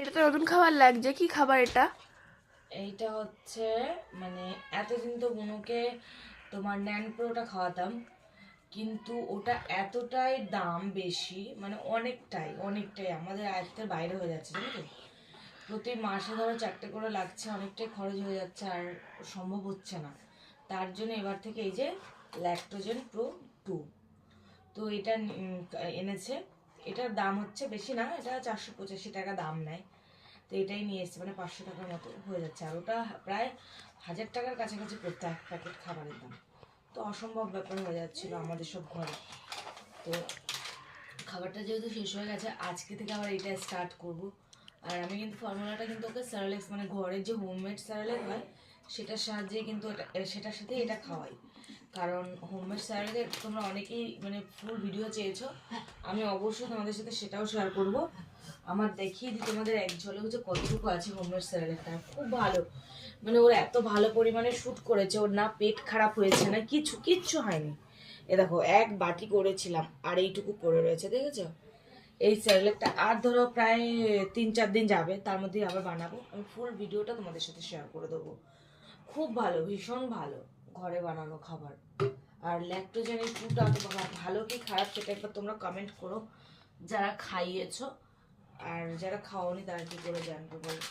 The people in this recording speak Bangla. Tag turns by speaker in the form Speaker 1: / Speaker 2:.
Speaker 1: এটা তো নতুন খাবার লাগছে, কি খাবার এটা?
Speaker 2: এইটা হচ্ছে মানে এতদিন তো বুনুকে তোমার ন্যান প্রোটা খাওয়াতাম, কিন্তু ওটা এতটাই দাম বেশি মানে অনেকটাই অনেকটাই, আমাদের আয়ত্তের বাইরে হয়ে যাচ্ছে, জানো তো। প্রতি মাসে ধরো চারটে করে লাগছে, অনেকটাই খরচ হয়ে যাচ্ছে, আর সম্ভব হচ্ছে না। তার জন্য এবার থেকে এই যে ল্যাকটোজেন প্রো টু তো এটা এনেছে। এটার দাম হচ্ছে বেশি না, এটা চারশো পঁচাশি টাকা দাম নেয়। তো এটাই নিয়ে এসছে মানে পাঁচশো টাকার মতো হয়ে যাচ্ছে। আর ওটা প্রায় হাজার টাকার কাছাকাছি পড়তো এক প্যাকেট খাবারের দাম। তো অসম্ভব ব্যাপার হয়ে যাচ্ছিল আমাদের সব ঘরে। তো খাবারটা যেহেতু শেষ হয়ে গেছে, আজকে থেকে আবার এটা স্টার্ট করব। আর আমি কিন্তু ফর্মুলাটা কিন্তু ওকে স্যারালেক্স মানে ঘরের যে হোমমেড স্যারালেক হয় সেটার সাহায্যে কিন্তু এটা সেটার সাথে এটা খাওয়াই। কারণ হোমমেড স্যারালের তোমরা অনেকেই মানে ফুল ভিডিও চেয়েছো। আমি অবশ্যই তোমাদের সাথে সেটাও শেয়ার করব। আমার দেখিয়ে দিই তোমাদের এক ঝলক যে কতটুকু আছে হোমমেড স্যারালেকটা খুব ভালো। মানে ওর এত ভালো পরিমাণে শ্যুট করেছে, ওর না পেট খারাপ হয়েছে না, কিছু, কিচ্ছু হয়নি। এ দেখো, এক বাটি করেছিলাম আর এইটুকু পড়ে রয়েছে, দেখেছ? এই স্যারেলেকটা আর ধরো প্রায় তিন চার দিন যাবে, তার মধ্যেই আবার বানাবো। আমি ফুল ভিডিওটা তোমাদের সাথে শেয়ার করে দেবো। খুব ভালো, ভীষণ ভালো ঘরে বানানো খাবার। আর ল্যাকটোজেনের বাবা ভালো কি খারাপ সেটা একবার তোমরা কমেন্ট করো। যারা খাইয়েছো, আর যারা খাওনি তারা কি করে জানবে বলো